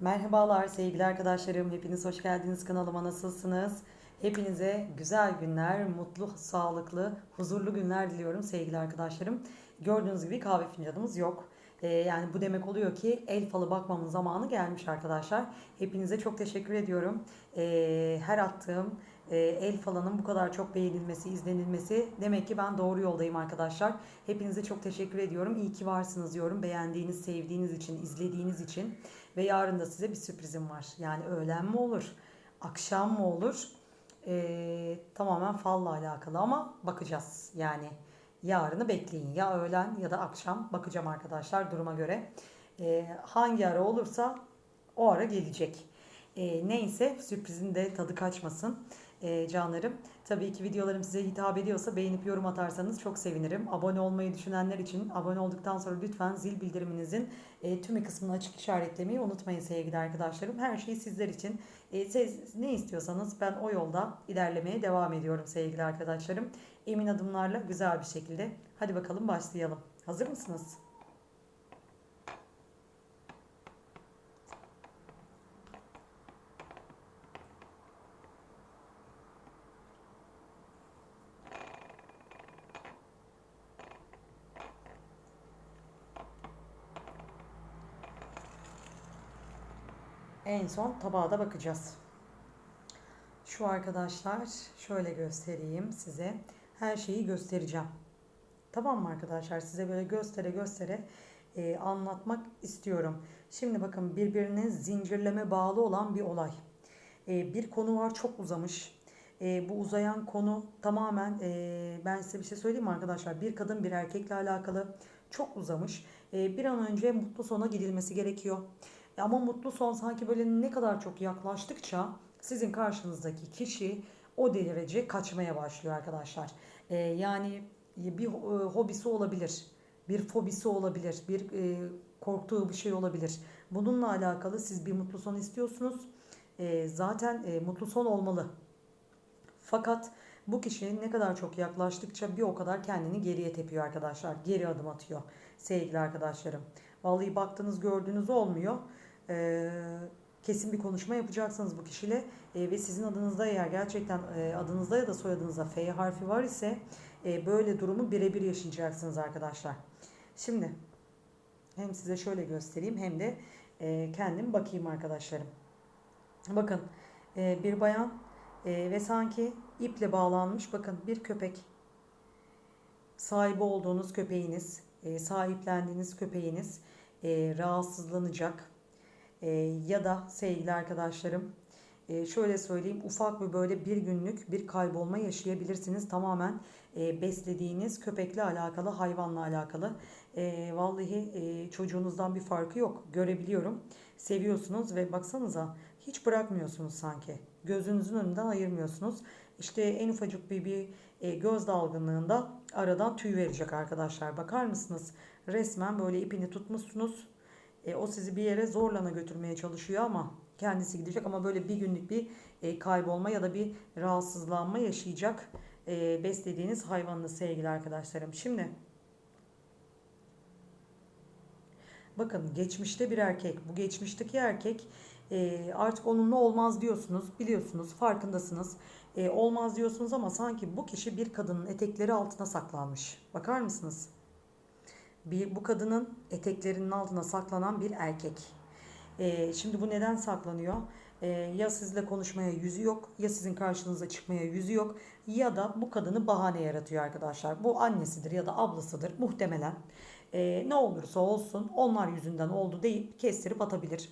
Merhabalar sevgili arkadaşlarım. Hepiniz hoş geldiniz kanalıma. Nasılsınız? Hepinize güzel günler, mutlu, sağlıklı, huzurlu günler diliyorum sevgili arkadaşlarım. Gördüğünüz gibi kahve fincanımız yok. Ee, yani bu demek oluyor ki el falı bakmamın zamanı gelmiş arkadaşlar. Hepinize çok teşekkür ediyorum. Ee, her attığım e, el falının bu kadar çok beğenilmesi, izlenilmesi demek ki ben doğru yoldayım arkadaşlar. Hepinize çok teşekkür ediyorum. İyi ki varsınız diyorum. Beğendiğiniz, sevdiğiniz için, izlediğiniz için. Ve yarın da size bir sürprizim var. Yani öğlen mi olur, akşam mı olur? Ee, tamamen falla alakalı ama bakacağız. Yani yarını bekleyin. Ya öğlen ya da akşam bakacağım arkadaşlar duruma göre. Ee, hangi ara olursa o ara gelecek. Ee, neyse sürprizin de tadı kaçmasın ee, canlarım. Tabii ki videolarım size hitap ediyorsa beğenip yorum atarsanız çok sevinirim. Abone olmayı düşünenler için abone olduktan sonra lütfen zil bildiriminizin e, tümü kısmını açık işaretlemeyi unutmayın sevgili arkadaşlarım. Her şey sizler için. E, siz ne istiyorsanız ben o yolda ilerlemeye devam ediyorum sevgili arkadaşlarım. Emin adımlarla güzel bir şekilde. Hadi bakalım başlayalım. Hazır mısınız? En son tabağa da bakacağız. Şu arkadaşlar şöyle göstereyim size. Her şeyi göstereceğim. Tamam mı arkadaşlar? Size böyle göstere göstere e, anlatmak istiyorum. Şimdi bakın birbirine zincirleme bağlı olan bir olay. E, bir konu var çok uzamış. E, bu uzayan konu tamamen e, ben size bir şey söyleyeyim arkadaşlar? Bir kadın bir erkekle alakalı çok uzamış. E, bir an önce mutlu sona gidilmesi gerekiyor. Ama mutlu son sanki böyle ne kadar çok yaklaştıkça sizin karşınızdaki kişi o derece kaçmaya başlıyor arkadaşlar. E, yani bir e, hobisi olabilir, bir fobisi olabilir, bir e, korktuğu bir şey olabilir. Bununla alakalı siz bir mutlu son istiyorsunuz. E, zaten e, mutlu son olmalı. Fakat bu kişi ne kadar çok yaklaştıkça bir o kadar kendini geriye tepiyor arkadaşlar. Geri adım atıyor sevgili arkadaşlarım. Vallahi baktınız gördüğünüz olmuyor. Ee, kesin bir konuşma yapacaksınız bu kişiyle e, ve sizin adınızda eğer gerçekten e, adınızda ya da soyadınızda F harfi var ise e, böyle durumu birebir yaşayacaksınız arkadaşlar. Şimdi hem size şöyle göstereyim hem de e, kendim bakayım arkadaşlarım. Bakın e, bir bayan e, ve sanki iple bağlanmış bakın bir köpek sahibi olduğunuz köpeğiniz e, sahiplendiğiniz köpeğiniz e, rahatsızlanacak e, ya da sevgili arkadaşlarım e, şöyle söyleyeyim ufak bir böyle bir günlük bir kaybolma yaşayabilirsiniz. Tamamen e, beslediğiniz köpekle alakalı hayvanla alakalı. E, vallahi e, çocuğunuzdan bir farkı yok. Görebiliyorum. Seviyorsunuz ve baksanıza hiç bırakmıyorsunuz sanki. Gözünüzün önünden ayırmıyorsunuz. İşte en ufacık bir, bir e, göz dalgınlığında aradan tüy verecek arkadaşlar. Bakar mısınız? Resmen böyle ipini tutmuşsunuz e, o sizi bir yere zorlana götürmeye çalışıyor ama kendisi gidecek ama böyle bir günlük bir e, kaybolma ya da bir rahatsızlanma yaşayacak e, beslediğiniz hayvanınız sevgili arkadaşlarım. Şimdi bakın geçmişte bir erkek bu geçmişteki erkek e, artık onunla olmaz diyorsunuz biliyorsunuz farkındasınız e, olmaz diyorsunuz ama sanki bu kişi bir kadının etekleri altına saklanmış bakar mısınız? Bir bu kadının eteklerinin altına saklanan bir erkek. E, şimdi bu neden saklanıyor? E, ya sizle konuşmaya yüzü yok, ya sizin karşınıza çıkmaya yüzü yok, ya da bu kadını bahane yaratıyor arkadaşlar. Bu annesidir ya da ablasıdır muhtemelen. E, ne olursa olsun onlar yüzünden oldu deyip kestirip atabilir.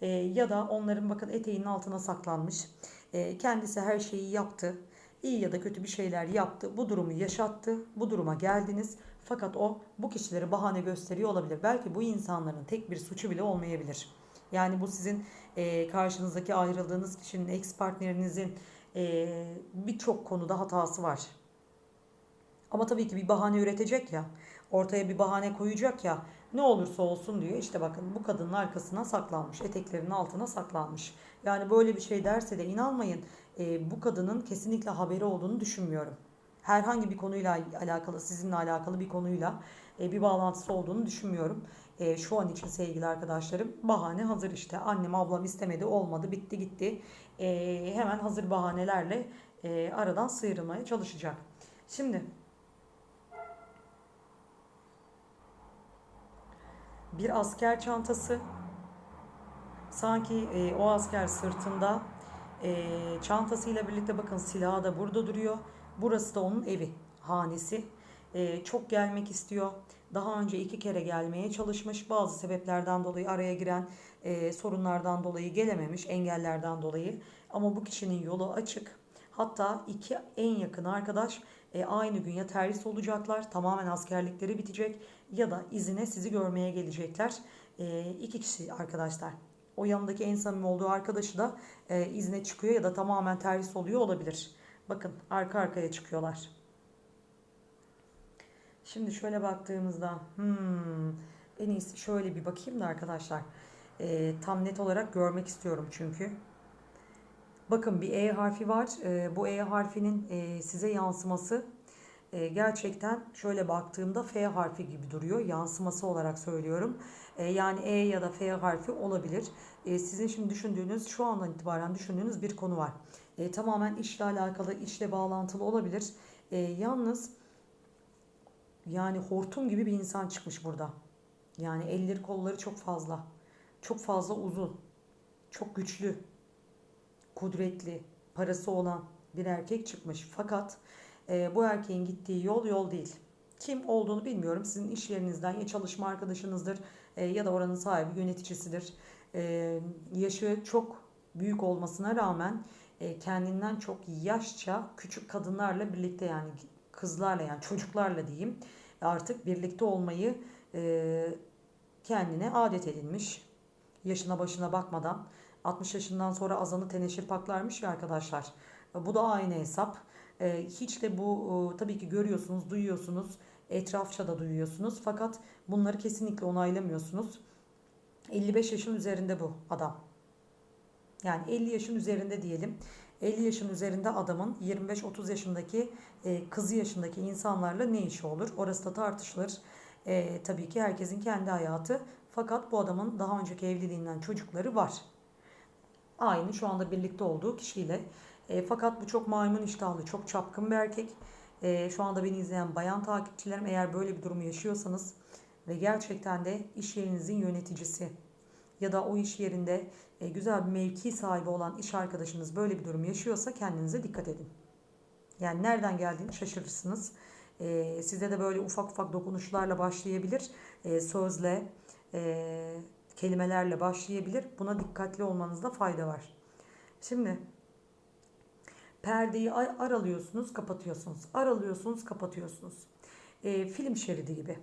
E, ya da onların bakın eteğinin altına saklanmış. E, kendisi her şeyi yaptı. İyi ya da kötü bir şeyler yaptı. Bu durumu yaşattı. Bu duruma geldiniz. Fakat o bu kişileri bahane gösteriyor olabilir. Belki bu insanların tek bir suçu bile olmayabilir. Yani bu sizin e, karşınızdaki ayrıldığınız kişinin ex partnerinizin e, birçok konuda hatası var. Ama tabii ki bir bahane üretecek ya. Ortaya bir bahane koyacak ya. Ne olursa olsun diyor. İşte bakın bu kadının arkasına saklanmış. Eteklerinin altına saklanmış. Yani böyle bir şey derse de inanmayın. E, bu kadının kesinlikle haberi olduğunu düşünmüyorum herhangi bir konuyla alakalı, sizinle alakalı bir konuyla e, bir bağlantısı olduğunu düşünmüyorum. e, şu an için sevgili arkadaşlarım bahane hazır işte. Annem ablam istemedi olmadı bitti gitti. E, hemen hazır bahanelerle e, aradan sıyrılmaya çalışacak. Şimdi bir asker çantası sanki e, o asker sırtında e, çantasıyla birlikte bakın silahı da burada duruyor. Burası da onun evi, hanesi. E, çok gelmek istiyor. Daha önce iki kere gelmeye çalışmış. Bazı sebeplerden dolayı araya giren e, sorunlardan dolayı gelememiş, engellerden dolayı. Ama bu kişinin yolu açık. Hatta iki en yakın arkadaş e, aynı gün ya terhis olacaklar, tamamen askerlikleri bitecek ya da izine sizi görmeye gelecekler. E, iki kişi arkadaşlar. O yanındaki en samimi olduğu arkadaşı da e, izne çıkıyor ya da tamamen terhis oluyor olabilir. Bakın arka arkaya çıkıyorlar. Şimdi şöyle baktığımızda hmm, en iyisi şöyle bir bakayım da arkadaşlar. E, tam net olarak görmek istiyorum çünkü. Bakın bir E harfi var. E, bu E harfinin e, size yansıması e, gerçekten şöyle baktığımda F harfi gibi duruyor. Yansıması olarak söylüyorum. E, yani E ya da F harfi olabilir. E, sizin şimdi düşündüğünüz, şu andan itibaren düşündüğünüz bir konu var. E, tamamen işle alakalı, işle bağlantılı olabilir. E, yalnız yani hortum gibi bir insan çıkmış burada. Yani elleri kolları çok fazla. Çok fazla uzun. Çok güçlü. Kudretli. Parası olan bir erkek çıkmış. Fakat e, bu erkeğin gittiği yol yol değil. Kim olduğunu bilmiyorum. Sizin iş yerinizden ya çalışma arkadaşınızdır e, ya da oranın sahibi yöneticisidir. E, yaşı çok büyük olmasına rağmen e, kendinden çok yaşça küçük kadınlarla birlikte yani kızlarla yani çocuklarla diyeyim artık birlikte olmayı e, kendine adet edinmiş. Yaşına başına bakmadan 60 yaşından sonra azanı teneşir paklarmış ya arkadaşlar. Bu da aynı hesap. E, hiç de bu e, tabii ki görüyorsunuz, duyuyorsunuz. Etrafça da duyuyorsunuz. Fakat bunları kesinlikle onaylamıyorsunuz. 55 yaşın üzerinde bu adam. Yani 50 yaşın üzerinde diyelim. 50 yaşın üzerinde adamın 25-30 yaşındaki e, kızı yaşındaki insanlarla ne işi olur? Orası da tartışılır. E, tabii ki herkesin kendi hayatı. Fakat bu adamın daha önceki evliliğinden çocukları var. Aynı şu anda birlikte olduğu kişiyle. E, fakat bu çok maymun iştahlı, çok çapkın bir erkek. E, şu anda beni izleyen bayan takipçilerim eğer böyle bir durumu yaşıyorsanız ve gerçekten de iş yerinizin yöneticisi ya da o iş yerinde e, güzel bir mevki sahibi olan iş arkadaşınız böyle bir durum yaşıyorsa kendinize dikkat edin. Yani nereden geldiğini şaşırırsınız. E, size de böyle ufak ufak dokunuşlarla başlayabilir. E, sözle, e, kelimelerle başlayabilir. Buna dikkatli olmanızda fayda var. Şimdi perdeyi aralıyorsunuz, kapatıyorsunuz. Aralıyorsunuz, kapatıyorsunuz. E, film şeridi gibi.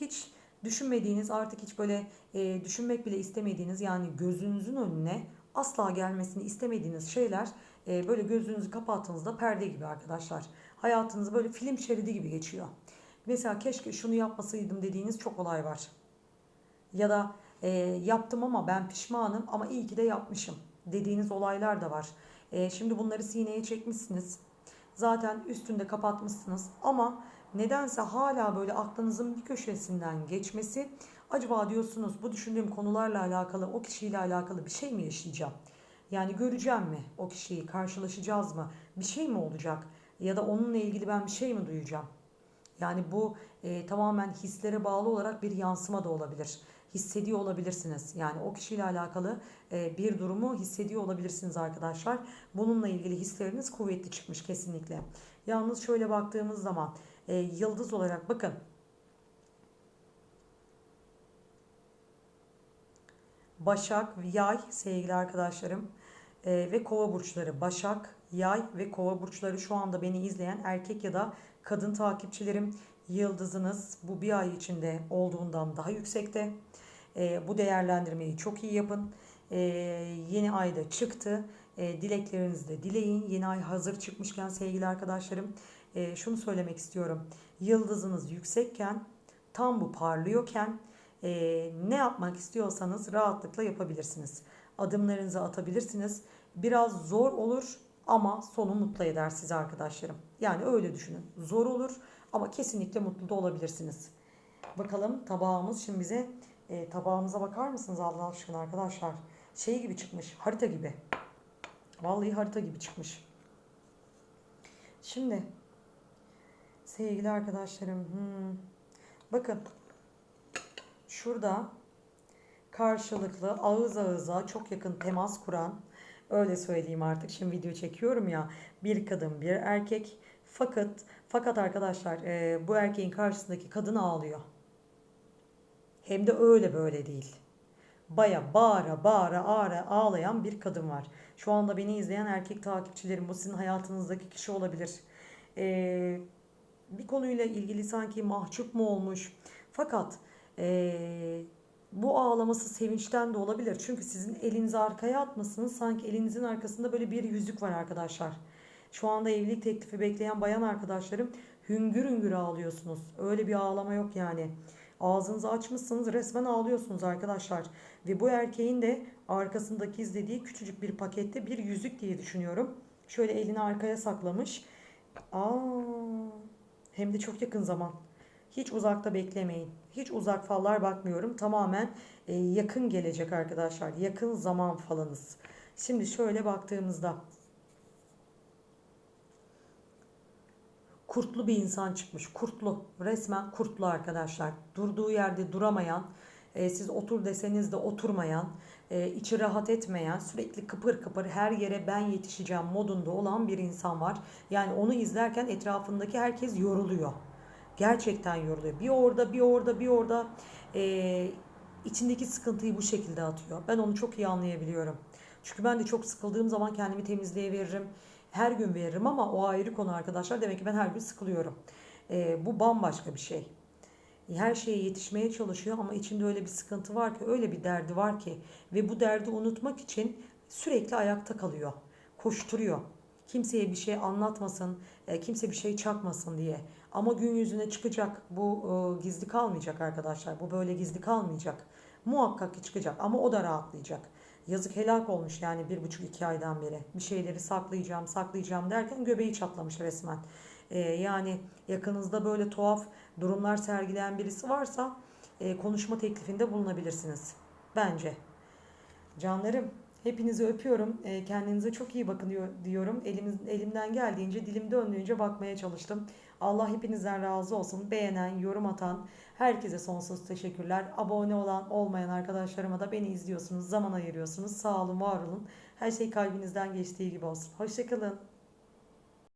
Hiç düşünmediğiniz artık hiç böyle e, düşünmek bile istemediğiniz yani gözünüzün önüne asla gelmesini istemediğiniz şeyler e, böyle gözünüzü kapattığınızda perde gibi arkadaşlar. Hayatınız böyle film şeridi gibi geçiyor. Mesela keşke şunu yapmasaydım dediğiniz çok olay var. Ya da e, yaptım ama ben pişmanım ama iyi ki de yapmışım dediğiniz olaylar da var. E, şimdi bunları sineye çekmişsiniz. Zaten üstünde kapatmışsınız ama nedense hala böyle aklınızın bir köşesinden geçmesi acaba diyorsunuz bu düşündüğüm konularla alakalı o kişiyle alakalı bir şey mi yaşayacağım? Yani göreceğim mi o kişiyi karşılaşacağız mı bir şey mi olacak ya da onunla ilgili ben bir şey mi duyacağım? Yani bu e, tamamen hislere bağlı olarak bir yansıma da olabilir. Hissediyor olabilirsiniz. Yani o kişiyle alakalı e, bir durumu hissediyor olabilirsiniz arkadaşlar. Bununla ilgili hisleriniz kuvvetli çıkmış kesinlikle. Yalnız şöyle baktığımız zaman e, yıldız olarak bakın. Başak, Yay sevgili arkadaşlarım e, ve Kova burçları. Başak, Yay ve Kova burçları şu anda beni izleyen erkek ya da kadın takipçilerim. Yıldızınız bu bir ay içinde olduğundan daha yüksekte. E, bu değerlendirmeyi çok iyi yapın. E, yeni ayda çıktı. E, dileklerinizi de dileyin. Yeni ay hazır çıkmışken sevgili arkadaşlarım e, şunu söylemek istiyorum. Yıldızınız yüksekken, tam bu parlıyorken e, ne yapmak istiyorsanız rahatlıkla yapabilirsiniz. Adımlarınızı atabilirsiniz. Biraz zor olur ama sonu mutlu eder sizi arkadaşlarım. Yani öyle düşünün. Zor olur ama kesinlikle mutlu da olabilirsiniz. Bakalım tabağımız şimdi bize e, tabağımıza bakar mısınız Allah aşkına arkadaşlar? Şey gibi çıkmış harita gibi. Vallahi harita gibi çıkmış. Şimdi sevgili arkadaşlarım hmm, bakın şurada karşılıklı ağız ağıza çok yakın temas kuran öyle söyleyeyim artık şimdi video çekiyorum ya bir kadın bir erkek fakat fakat arkadaşlar e, bu erkeğin karşısındaki kadın ağlıyor. Hem de öyle böyle değil. Baya bağıra bağıra ağra ağlayan bir kadın var. Şu anda beni izleyen erkek takipçilerim bu sizin hayatınızdaki kişi olabilir. Ee, bir konuyla ilgili sanki mahcup mu olmuş. Fakat ee, bu ağlaması sevinçten de olabilir. Çünkü sizin elinizi arkaya atmasınız sanki elinizin arkasında böyle bir yüzük var arkadaşlar. Şu anda evlilik teklifi bekleyen bayan arkadaşlarım hüngür hüngür ağlıyorsunuz. Öyle bir ağlama yok yani. Ağzınızı açmışsınız resmen ağlıyorsunuz arkadaşlar. Ve bu erkeğin de arkasındaki izlediği küçücük bir pakette bir yüzük diye düşünüyorum. Şöyle elini arkaya saklamış. Aa, hem de çok yakın zaman. Hiç uzakta beklemeyin. Hiç uzak fallar bakmıyorum. Tamamen e, yakın gelecek arkadaşlar. Yakın zaman falınız. Şimdi şöyle baktığımızda kurtlu bir insan çıkmış. Kurtlu. Resmen kurtlu arkadaşlar. Durduğu yerde duramayan, e, siz otur deseniz de oturmayan, e, içi rahat etmeyen, sürekli kıpır kıpır her yere ben yetişeceğim modunda olan bir insan var. Yani onu izlerken etrafındaki herkes yoruluyor. Gerçekten yoruluyor. Bir orada, bir orada, bir orada e, içindeki sıkıntıyı bu şekilde atıyor. Ben onu çok iyi anlayabiliyorum. Çünkü ben de çok sıkıldığım zaman kendimi temizliğe veririm. Her gün veririm ama o ayrı konu arkadaşlar. Demek ki ben her gün sıkılıyorum. E, bu bambaşka bir şey. Her şeye yetişmeye çalışıyor ama içinde öyle bir sıkıntı var ki, öyle bir derdi var ki ve bu derdi unutmak için sürekli ayakta kalıyor. Koşturuyor. Kimseye bir şey anlatmasın, e, kimse bir şey çakmasın diye. Ama gün yüzüne çıkacak. Bu e, gizli kalmayacak arkadaşlar. Bu böyle gizli kalmayacak. Muhakkak ki çıkacak ama o da rahatlayacak. Yazık helak olmuş yani bir buçuk iki aydan beri. Bir şeyleri saklayacağım saklayacağım derken göbeği çatlamış resmen. Ee, yani yakınızda böyle tuhaf durumlar sergileyen birisi varsa e, konuşma teklifinde bulunabilirsiniz. Bence. Canlarım hepinizi öpüyorum. E, kendinize çok iyi bakın diyor, diyorum. Elimiz, elimden geldiğince dilim döndüğünce bakmaya çalıştım. Allah hepinizden razı olsun. Beğenen, yorum atan herkese sonsuz teşekkürler. Abone olan, olmayan arkadaşlarıma da beni izliyorsunuz, zaman ayırıyorsunuz. Sağ olun, var olun. Her şey kalbinizden geçtiği gibi olsun. Hoşçakalın.